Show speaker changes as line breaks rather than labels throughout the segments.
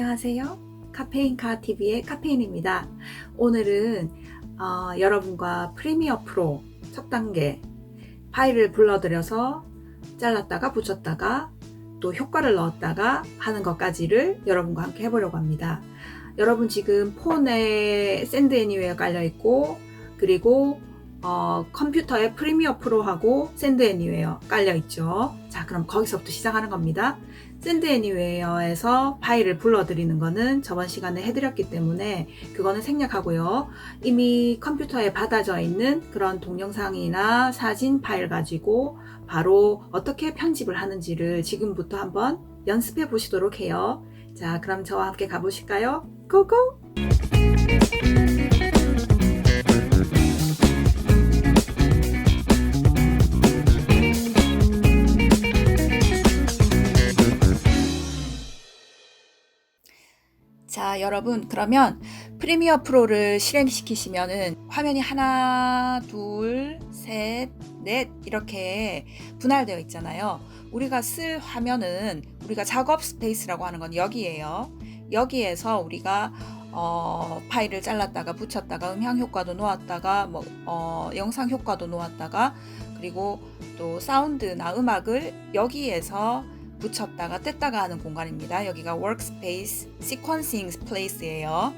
안녕하세요. 카페인카 TV의 카페인입니다. 오늘은 어, 여러분과 프리미어 프로 첫 단계 파일을 불러들여서 잘랐다가 붙였다가 또 효과를 넣었다가 하는 것까지를 여러분과 함께 해보려고 합니다. 여러분 지금 폰에 샌드 애니웨어 깔려 있고 그리고 어, 컴퓨터에 프리미어 프로하고 샌드 애니웨어 깔려 있죠. 자, 그럼 거기서부터 시작하는 겁니다. 샌드 애니웨어에서 파일을 불러드리는 거는 저번 시간에 해드렸기 때문에 그거는 생략하고요. 이미 컴퓨터에 받아져 있는 그런 동영상이나 사진 파일 가지고 바로 어떻게 편집을 하는지를 지금부터 한번 연습해 보시도록 해요. 자, 그럼 저와 함께 가보실까요? 고고! 자, 여러분, 그러면 프리미어 프로를 실행시키시면은 화면이 하나, 둘, 셋, 넷 이렇게 분할되어 있잖아요. 우리가 쓸 화면은 우리가 작업 스페이스라고 하는 건 여기에요. 여기에서 우리가 어, 파일을 잘랐다가 붙였다가 음향 효과도 놓았다가 뭐 어, 영상 효과도 놓았다가 그리고 또 사운드나 음악을 여기에서 붙였다가 뗐다가 하는 공간입니다. 여기가 workspace sequencing place예요.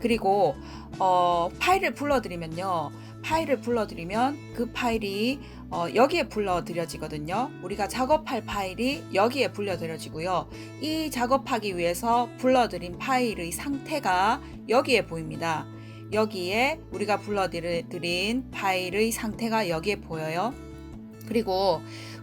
그리고 어, 파일을 불러드리면요. 파일을 불러드리면 그 파일이 어, 여기에 불러드려지거든요. 우리가 작업할 파일이 여기에 불러드려지고요. 이 작업하기 위해서 불러드린 파일의 상태가 여기에 보입니다. 여기에 우리가 불러드린 파일의 상태가 여기에 보여요. 그리고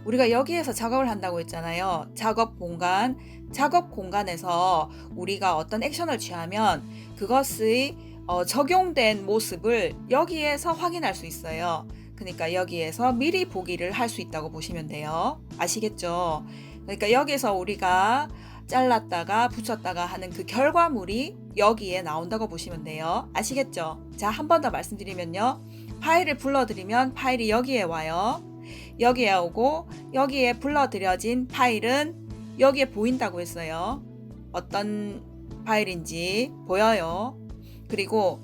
우리가 여기에서 작업을 한다고 했잖아요. 작업 공간. 작업 공간에서 우리가 어떤 액션을 취하면 그것의 어, 적용된 모습을 여기에서 확인할 수 있어요. 그러니까 여기에서 미리 보기를 할 수 있다고 보시면 돼요. 아시겠죠? 그러니까 여기서 우리가 잘랐다가 붙였다가 하는 그 결과물이 여기에 나온다고 보시면 돼요. 아시겠죠? 자, 한 번 더 말씀드리면요. 파일을 불러드리면 파일이 여기에 와요. 여기에 오고 여기에 불러들여진 파일은 여기에 보인다고 했어요. 어떤 파일인지 보여요. 그리고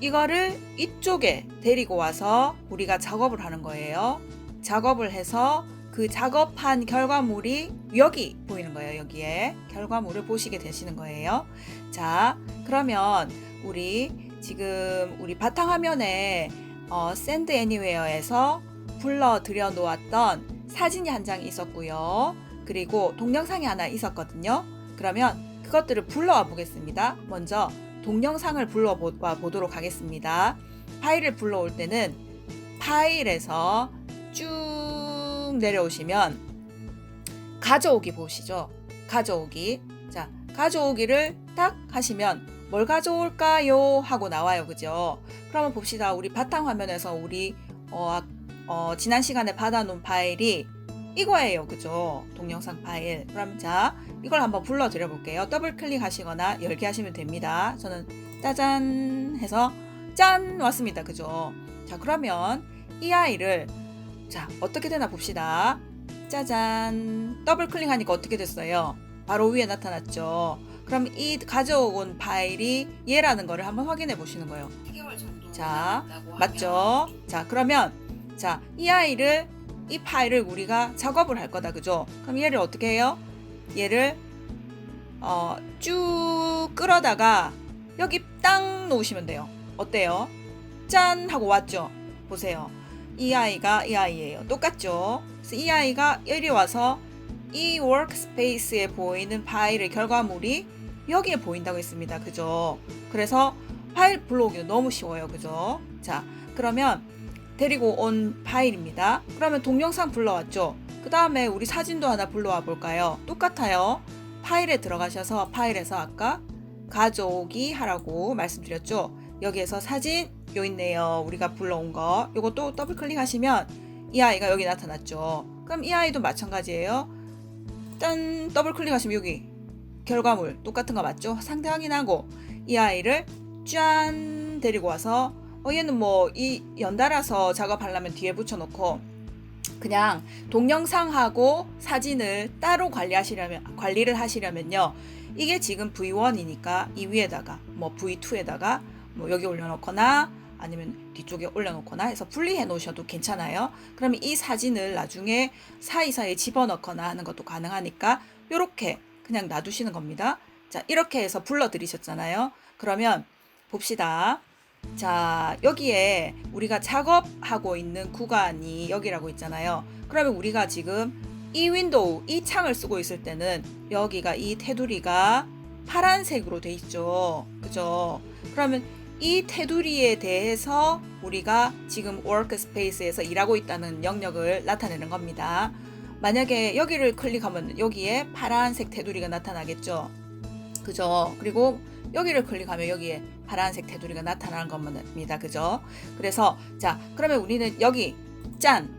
이거를 이쪽에 데리고 와서 우리가 작업을 하는 거예요. 작업을 해서 그 작업한 결과물이 여기 보이는 거예요. 여기에 결과물을 보시게 되시는 거예요. 자, 그러면 우리 지금 우리 바탕화면에 어, 샌드 애니웨어에서 불러들여 놓았던 사진이 한 장 있었고요. 그리고 동영상이 하나 있었거든요. 그러면 그것들을 불러와 보겠습니다. 먼저 동영상을 불러와 보도록 하겠습니다. 파일을 불러올 때는 파일에서 쭉 내려오시면 가져오기 보시죠. 가져오기. 자, 가져오기를 딱 하시면 뭘 가져올까요? 하고 나와요. 그죠? 그러면 봅시다. 우리 바탕 화면에서 우리 어, 어, 지난 시간에 받아놓은 파일이 이거예요. 그죠? 동영상 파일. 그럼 자, 이걸 한번 불러드려 볼게요. 더블 클릭하시거나 열게 하시면 됩니다. 저는 짜잔 해서 짠 왔습니다. 그죠? 자, 그러면 이 아이를 자, 어떻게 되나 봅시다. 짜잔. 더블 클릭하니까 어떻게 됐어요? 바로 위에 나타났죠. 그럼 이 가져온 파일이 얘라는 거를 한번 확인해 보시는 거예요. 자, 맞죠? 자, 그러면 자, 이 아이를 이 파일을 우리가 작업을 할 거다. 그죠? 그럼 얘를 어떻게 해요? 얘를 어, 쭉 끌어다가 여기 땅 놓으시면 돼요. 어때요? 짠 하고 왔죠? 보세요. 이 아이가 이 아이예요. 똑같죠? 그래서 이 아이가 여기 와서 이 워크스페이스에 보이는 파일의 결과물이 여기에 보인다고 했습니다. 그죠? 그래서 파일 불러오기는 너무 쉬워요. 그죠? 자, 그러면 데리고 온 파일입니다. 그러면 동영상 불러왔죠? 그 다음에 우리 사진도 하나 불러와 볼까요? 똑같아요. 파일에 들어가셔서 파일에서 아까 가져오기 하라고 말씀드렸죠? 여기에서 사진 요 있네요. 우리가 불러온 거. 또 더블 클릭하시면 이 아이가 여기 나타났죠. 그럼 이 아이도 마찬가지예요. 짠 더블 클릭하시면 여기 결과물 똑같은 거 맞죠? 상태 확인하고 이 아이를 짠 데리고 와서 어 얘는 뭐 이 연달아서 작업하려면 뒤에 붙여놓고 그냥 동영상하고 사진을 따로 관리하시려면 관리를 하시려면요 이게 지금 V1이니까 이 위에다가 뭐 V2에다가 뭐 여기 올려놓거나 아니면 뒤쪽에 올려놓거나 해서 분리해 놓으셔도 괜찮아요. 그러면 이 사진을 나중에 사이사이에 집어넣거나 하는 것도 가능하니까 이렇게 그냥 놔두시는 겁니다. 자, 이렇게 해서 불러들이셨잖아요. 그러면 봅시다. 자, 여기에 우리가 작업하고 있는 구간이 여기라고 있잖아요. 그러면 우리가 지금 이 윈도우, 이 창을 쓰고 있을 때는 여기가 이 테두리가 파란색으로 돼 있죠. 그죠? 그러면 이 테두리에 대해서 우리가 지금 워크스페이스에서 일하고 있다는 영역을 나타내는 겁니다. 만약에 여기를 클릭하면 여기에 파란색 테두리가 나타나겠죠. 그죠? 그리고 여기를 클릭하면 여기에 파란색 테두리가 나타나는 겁니다. 그죠? 그래서 자, 그러면 우리는 여기 짠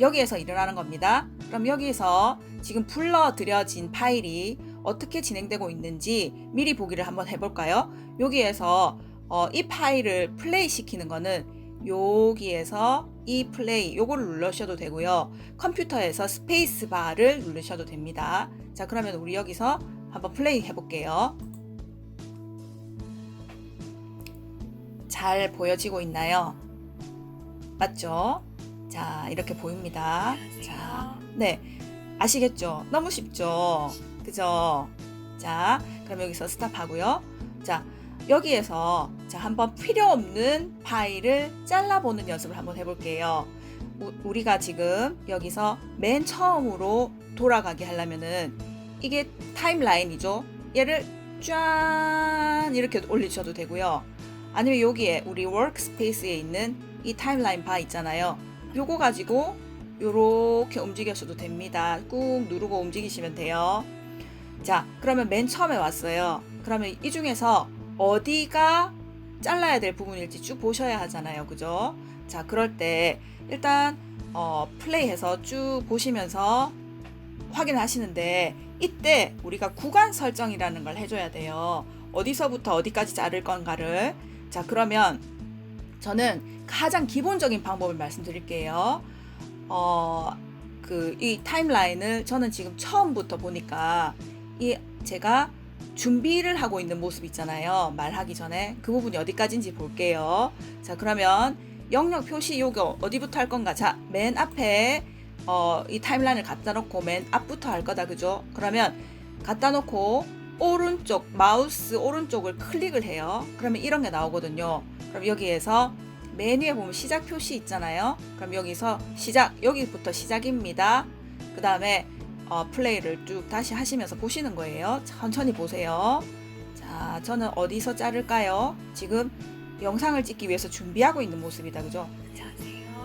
여기에서 일어나는 겁니다. 그럼 여기서 지금 불러들여진 파일이 어떻게 진행되고 있는지 미리 보기를 한번 해볼까요? 여기에서 어, 이 파일을 플레이 시키는 거는 여기에서 이 플레이 요거를 누르셔도 되고요. 컴퓨터에서 스페이스 바를 누르셔도 됩니다. 자, 그러면 우리 여기서 한번 플레이 해볼게요. 잘 보여지고 있나요? 맞죠? 자, 이렇게 보입니다. 자, 네. 아시겠죠? 너무 쉽죠? 그죠? 자, 그럼 여기서 스탑하고요. 자, 여기에서 자, 한번 필요 없는 파일을 잘라보는 연습을 한번 해볼게요. 우, 우리가 지금 여기서 맨 처음으로 돌아가게 하려면은 이게 타임라인이죠. 얘를 짠 이렇게 올리셔도 되고요. 아니면 여기에 우리 워크스페이스에 있는 이 타임라인 바 있잖아요. 요거 가지고 요렇게 움직여셔도 됩니다. 꾹 누르고 움직이시면 돼요. 자, 그러면 맨 처음에 왔어요. 그러면 이 중에서 어디가 잘라야 될 부분일지 쭉 보셔야 하잖아요. 그죠? 자, 그럴 때 일단 어, 플레이해서 쭉 보시면서 확인하시는데 이때 우리가 구간 설정이라는 걸 해줘야 돼요. 어디서부터 어디까지 자를 건가를. 자, 그러면 저는 가장 기본적인 방법을 말씀드릴게요. 어, 그, 이 타임라인을 저는 지금 처음부터 보니까 이 제가 준비를 하고 있는 모습 있잖아요. 말하기 전에 그 부분이 어디까지인지 볼게요. 자, 그러면 영역 표시 요거 어디부터 할 건가? 자, 맨 앞에 어, 이 타임라인을 갖다 놓고 맨 앞부터 할 거다. 그죠? 그러면 갖다 놓고 오른쪽 마우스 오른쪽을 클릭을 해요. 그러면 이런 게 나오거든요. 그럼 여기에서 메뉴에 보면 시작 표시 있잖아요. 그럼 여기서 시작 여기부터 시작입니다. 그 다음에 어, 플레이를 쭉 다시 하시면서 보시는 거예요. 천천히 보세요. 자, 저는 어디서 자를까요? 지금 영상을 찍기 위해서 준비하고 있는 모습이다. 그죠?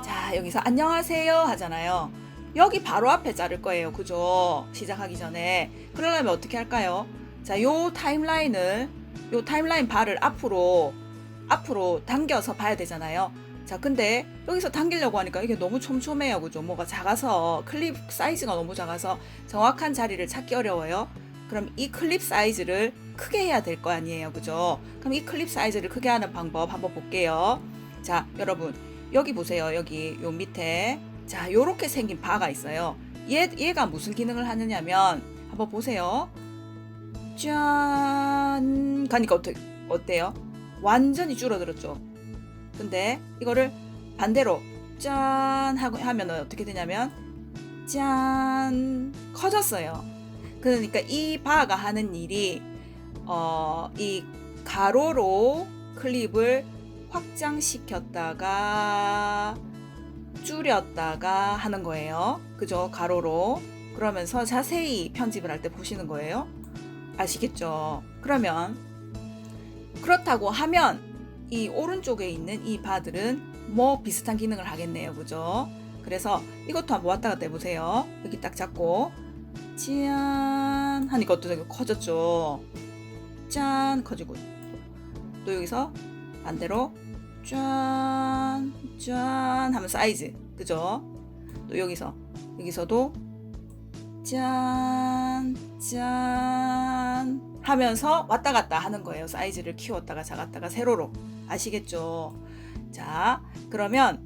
자, 여기서 안녕하세요 하잖아요. 여기 바로 앞에 자를 거예요. 그죠? 시작하기 전에. 그러려면 어떻게 할까요? 자, 요 타임라인을, 요 타임라인 바를 앞으로, 앞으로 당겨서 봐야 되잖아요. 자, 근데 여기서 당기려고 하니까 이게 너무 촘촘해요. 그죠? 뭐가 작아서, 클립 사이즈가 너무 작아서 정확한 자리를 찾기 어려워요. 그럼 이 클립 사이즈를 크게 해야 될 거 아니에요. 그죠? 그럼 이 클립 사이즈를 크게 하는 방법 한번 볼게요. 자, 여러분. 여기 보세요. 여기 요 밑에. 자, 요렇게 생긴 바가 있어요. 얘, 얘가 무슨 기능을 하느냐면, 한번 보세요. 짠! 가니까 어때, 어때요? 완전히 줄어들었죠? 근데 이거를 반대로 짠! 하고 하면 어떻게 되냐면, 짠! 커졌어요. 그러니까 이 바가 하는 일이, 어, 이 가로로 클립을 확장시켰다가 줄였다가 하는 거예요. 그죠? 가로로. 그러면서 자세히 편집을 할 때 보시는 거예요. 아시겠죠? 그러면 그렇다고 하면 이 오른쪽에 있는 이 바들은 뭐 비슷한 기능을 하겠네요. 그죠? 그래서 이것도 한번 왔다 갔다 해보세요. 여기 딱 잡고 짠 하니까 어떠세요? 커졌죠? 짠 커지고 또 여기서 반대로 짠, 짠 하면 사이즈. 그죠? 또 여기서, 여기서도 짠, 짠 하면서 왔다 갔다 하는 거예요. 사이즈를 키웠다가 작았다가 세로로. 아시겠죠? 자, 그러면,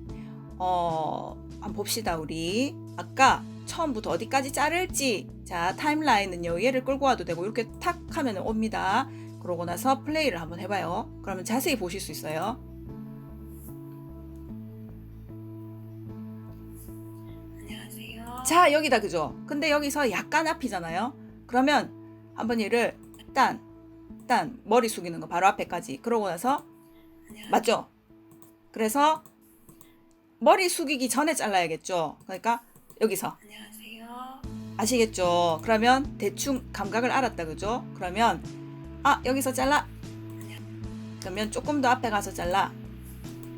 어, 한번 봅시다, 우리. 아까 처음부터 어디까지 자를지 자 타임라인은요 얘를 끌고 와도 되고 이렇게 탁 하면 옵니다. 그러고 나서 플레이를 한번 해봐요. 그러면 자세히 보실 수 있어요.
안녕하세요.
자 여기다 그죠? 근데 여기서 약간 앞이잖아요. 그러면 한번 얘를 딴, 딴 머리 숙이는 거 바로 앞에까지 그러고 나서. 맞죠? 그래서 머리 숙이기 전에 잘라야겠죠. 그러니까 여기서
안녕하세요.
아시겠죠? 그러면 대충 감각을 알았다 그죠? 그러면 아 여기서 잘라. 그러면 조금 더 앞에 가서 잘라.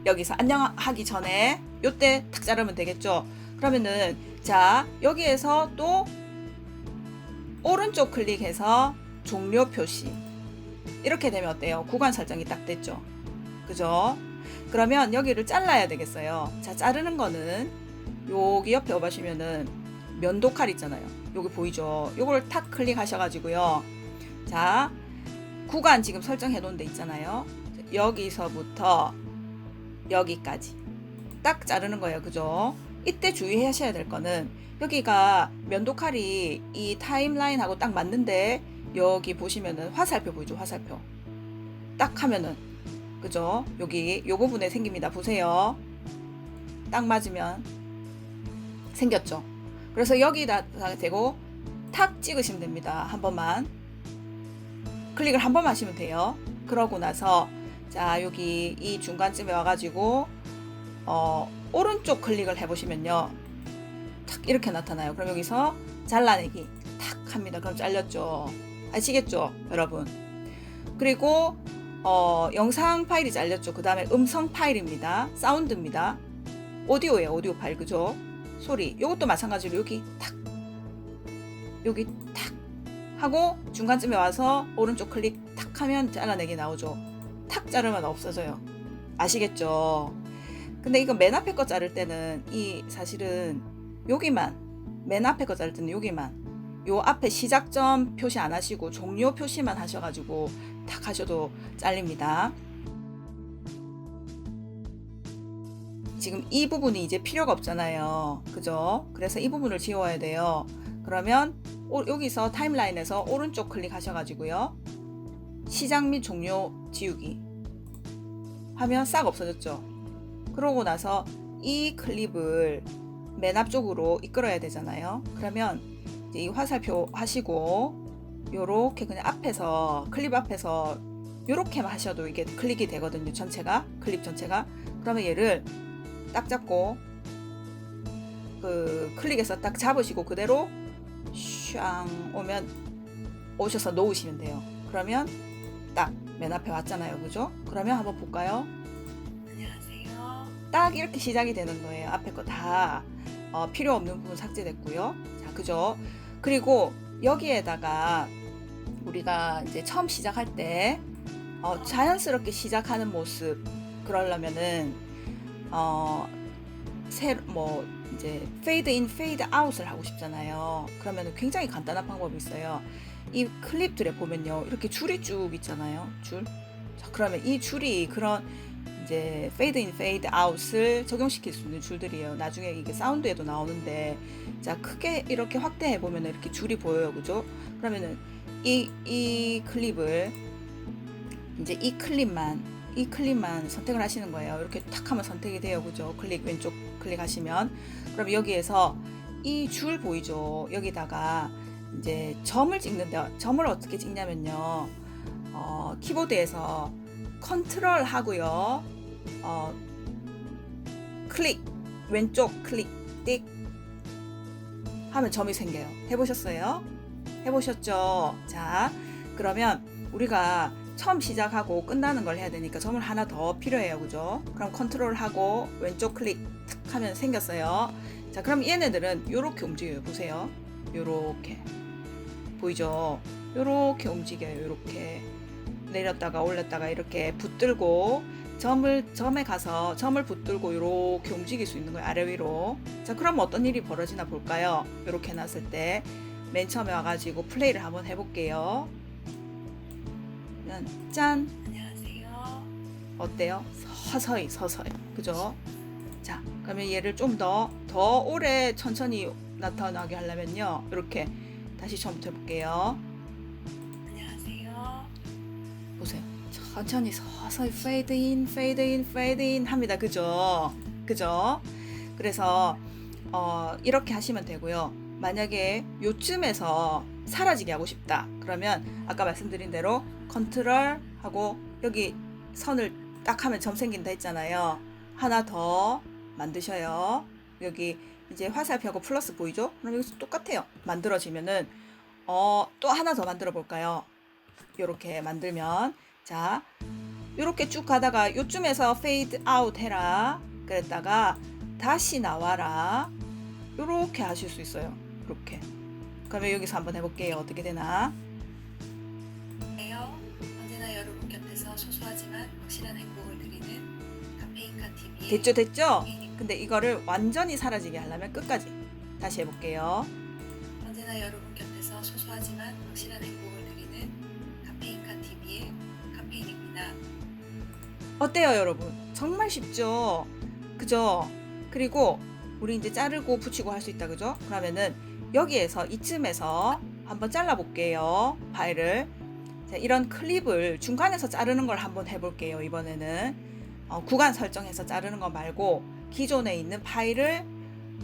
여기서 안녕하기 전에 요때 탁 자르면 되겠죠? 그러면은 자 여기에서 또 오른쪽 클릭해서 종료 표시 이렇게 되면 어때요? 구간 설정이 딱 됐죠? 그죠? 그러면 여기를 잘라야 되겠어요. 자 자르는 거는 여기 옆에 보시면은 면도 칼 있잖아요. 여기 보이죠? 요걸 탁 클릭하셔가지고요. 자, 구간 지금 설정해 놓은 데 있잖아요. 여기서부터 여기까지 딱 자르는 거예요. 그죠? 이때 주의하셔야 될 거는 여기가 면도칼이 이 타임라인하고 딱 맞는데 여기 보시면은 화살표 보이죠? 화살표. 딱 하면은 그죠? 여기 요 부분에 생깁니다. 보세요. 딱 맞으면 생겼죠? 그래서 여기다 대고 탁 찍으시면 됩니다. 한 번만. 클릭을 한 번만 하시면 돼요. 그러고 나서 자 여기 이 중간쯤에 와 가지고 어, 오른쪽 클릭을 해 보시면요. 탁 이렇게 나타나요. 그럼 여기서 잘라내기 탁 합니다. 그럼 잘렸죠. 아시겠죠, 여러분? 그리고 어, 영상 파일이 잘렸죠. 그 다음에 음성 파일입니다. 사운드입니다. 오디오예요. 오디오 파일 그죠? 소리. 이것도 마찬가지로 여기 탁 여기 탁 하고 중간쯤에 와서 오른쪽 클릭 탁 하면 잘라내기 나오죠. 탁 자르면 없어져요. 아시겠죠? 근데 이거 맨 앞에 거 자를 때는 이 사실은 여기만 맨 앞에 거 자를 때는 여기만 요 앞에 시작점 표시 안 하시고 종료 표시만 하셔가지고 탁 하셔도 잘립니다. 지금 이 부분이 이제 필요가 없잖아요. 그죠? 그래서 이 부분을 지워야 돼요. 그러면 오- 여기서 타임라인에서 오른쪽 클릭하셔가지고요. 시작 및 종료 지우기 하면 싹 없어졌죠. 그러고 나서 이 클립을 맨 앞쪽으로 이끌어야 되잖아요. 그러면 이 화살표 하시고 요렇게 그냥 앞에서 클립 앞에서 요렇게만 하셔도 이게 클릭이 되거든요. 전체가 클립 전체가 그러면 얘를 딱 잡고 그 클릭해서 딱 잡으시고 그대로 샹 오면 오셔서 놓으시면 돼요. 그러면 딱 맨 앞에 왔잖아요. 그죠? 그러면 한번 볼까요?
안녕하세요.
딱 이렇게 시작이 되는 거예요. 앞에 거다 어, 필요 없는 부분 삭제됐고요. 자, 그죠? 그리고 여기에다가 우리가 이제 처음 시작할 때 어, 자연스럽게 시작하는 모습 그러려면은 어, 새, 뭐 이제 페이드 인, 페이드 아웃을 하고 싶잖아요. 그러면 굉장히 간단한 방법이 있어요. 이 클립들에 보면요, 이렇게 줄이 쭉 있잖아요. 줄. 자, 그러면 이 줄이 그런 이제 페이드 인, 페이드 아웃을 적용시킬 수 있는 줄들이에요. 나중에 이게 사운드에도 나오는데, 자 크게 이렇게 확대해 보면 이렇게 줄이 보여요, 그죠? 그러면은 이 이 클립을 이제 이 클립만 이 클립만 선택을 하시는 거예요. 이렇게 탁 하면 선택이 돼요. 그죠? 클릭 왼쪽 클릭하시면 그럼 여기에서 이 줄 보이죠? 여기다가 이제 점을 찍는데 점을 어떻게 찍냐면요. 어, 키보드에서 컨트롤 하고요. 어, 클릭 왼쪽 클릭 띡 하면 점이 생겨요. 해보셨어요? 해보셨죠? 자, 그러면 우리가 처음 시작하고 끝나는 걸 해야 되니까 점을 하나 더 필요해요. 그죠? 그럼 컨트롤 하고 왼쪽 클릭 탁 하면 생겼어요. 자, 그럼 얘네들은 요렇게 움직여요. 보세요. 요렇게. 보이죠? 요렇게 움직여요. 요렇게. 내렸다가 올렸다가 이렇게 붙들고 점을 점에 가서 점을 붙들고 이렇게 움직일 수 있는 거예요 아래 위로. 자 그럼 어떤 일이 벌어지나 볼까요? 이렇게 놨을 때 맨 처음에 와가지고 플레이를 한번 해볼게요. 짠!
안녕하세요.
어때요? 서서히 서서히. 그죠? 자 그러면 얘를 좀 더더 오래 천천히 나타나게 하려면요. 이렇게 다시 처음부터 해볼게요. 천천히 서서히 fade in, fade in, fade in 합니다. 그죠? 그죠? 그래서 어, 이렇게 하시면 되고요. 만약에 요쯤에서 사라지게 하고 싶다. 그러면 아까 말씀드린 대로 컨트롤 하고 여기 선을 딱 하면 점 생긴다 했잖아요. 하나 더 만드셔요. 여기 이제 화살표하고 플러스 보이죠? 그럼 여기서 똑같아요. 만들어지면은 어, 또 하나 더 만들어 볼까요? 요렇게 만들면 자 요렇게 쭉 가다가 요쯤에서 페이드 아웃 해라. 그랬다가 다시 나와라. 요렇게 하실 수 있어요. 이렇게. 그러면 여기서 한번 해볼게요. 어떻게 되나?
안녕하세요. 언제나 여러분 곁에서 소소하지만 확실한 행복을 드리는 카페인카 TV의
됐죠 됐죠? 근데 이거를 완전히 사라지게 하려면 끝까지 다시 해볼게요.
언제나 여러분 곁에서 소소하지만 확실한 행복을 드리는 카페인카 TV의 카페인입니다.
어때요 여러분? 정말 쉽죠? 그죠? 그리고 우리 이제 자르고 붙이고 할 수 있다 그죠? 그러면은 여기에서 이쯤에서 한번 잘라 볼게요 파일을. 자, 이런 클립을 중간에서 자르는 걸 한번 해볼게요 이번에는. 어, 구간 설정해서 자르는 거 말고 기존에 있는 파일을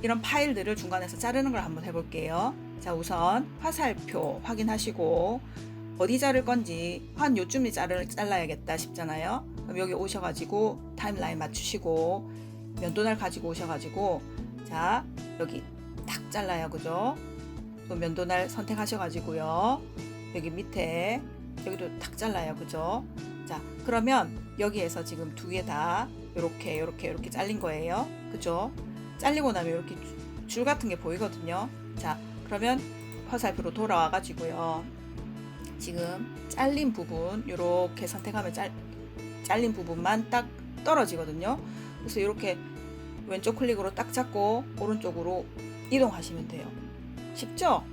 이런 파일들을 중간에서 자르는 걸 한번 해볼게요. 자 우선 화살표 확인하시고 어디 자를 건지 한 요쯤이 자를, 잘라야겠다 싶잖아요. 그럼 여기 오셔가지고 타임라인 맞추시고 면도날 가지고 오셔가지고 자 여기 딱 잘라요, 그죠? 또 면도날 선택하셔가지고요. 여기 밑에 여기도 탁 잘라요, 그죠? 자 그러면 여기에서 지금 두 개 다 이렇게 이렇게 이렇게 잘린 거예요, 그죠? 잘리고 나면 이렇게 줄- 줄 같은 게 보이거든요. 자 그러면 화살표로 돌아와 가지고요. 지금 잘린 부분 이렇게 선택하면 잘, 잘린 부분만 딱 떨어지거든요. 그래서 이렇게 왼쪽 클릭으로 딱 잡고 오른쪽으로 이동하시면 돼요. 쉽죠?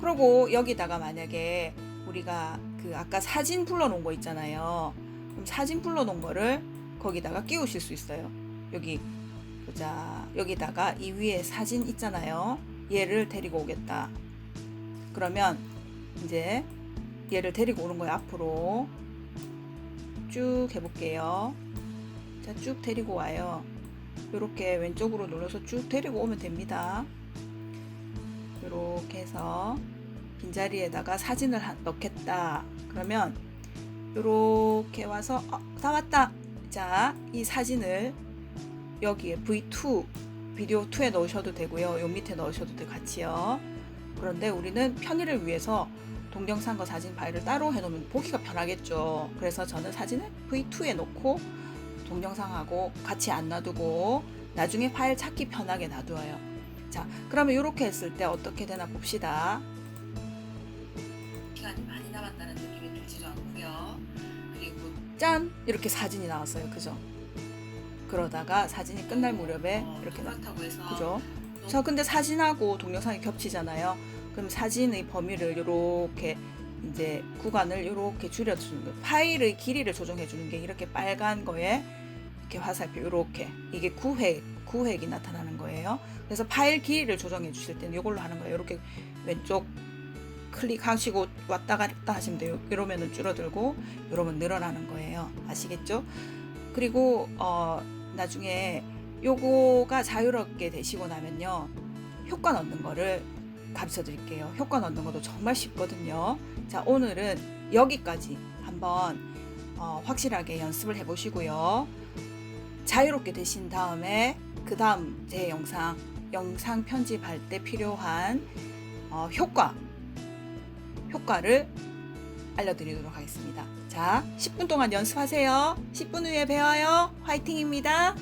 그리고 여기다가 만약에 우리가 그 아까 사진 불러놓은 거 있잖아요. 그럼 사진 불러놓은 거를 거기다가 끼우실 수 있어요. 여기 보자. 여기다가 이 위에 사진 있잖아요. 얘를 데리고 오겠다. 그러면 이제 얘를 데리고 오는 거예요 앞으로. 쭉 해볼게요. 자 쭉 데리고 와요. 이렇게 왼쪽으로 눌러서 쭉 데리고 오면 됩니다. 이렇게 해서 빈자리에다가 사진을 하- 넣겠다. 그러면 이렇게 와서 어, 다 왔다. 자 이 사진을 여기에 V2 비디오 2에 넣으셔도 되고요. 요 밑에 넣으셔도 돼 같이요. 그런데 우리는 편의를 위해서 동영상과 사진 파일을 따로 해놓으면 보기가 편하겠죠. 그래서 저는 사진을 V2에 놓고 동영상하고 같이 안 놔두고 나중에 파일 찾기 편하게 놔두어요. 자, 그러면 이렇게 했을 때 어떻게 되나 봅시다.
시간이 많이 남았다는 느낌이 들지도 않고요. 그리고
짠! 이렇게 사진이 나왔어요. 그죠? 그러다가 사진이 끝날 무렵에
어,
이렇게 나,
그렇다고 해서
그죠? 자, 근데 사진하고 동영상이 겹치잖아요. 그럼 사진의 범위를 이렇게 이제 구간을 이렇게 줄여주는 거예요. 파일의 길이를 조정해 주는 게 이렇게 빨간 거에 이렇게 화살표 이렇게 이게 구획 구획이 나타나는 거예요. 그래서 파일 길이를 조정해 주실 때는 이걸로 하는 거예요. 이렇게 왼쪽 클릭하시고 왔다 갔다 하시면 돼요. 이러면은 줄어들고 이러면 늘어나는 거예요. 아시겠죠? 그리고 어 나중에 요거가 자유롭게 되시고 나면요. 효과 넣는 거를 가르쳐 드릴게요. 효과 넣는 것도 정말 쉽거든요. 자, 오늘은 여기까지 한번 어, 확실하게 연습을 해 보시고요. 자유롭게 되신 다음에 그 다음 제 영상, 영상 편집할 때 필요한 어, 효과, 효과를 알려드리도록 하겠습니다. 자, 10분 동안 연습하세요. 10분 후에 배워요. 화이팅입니다.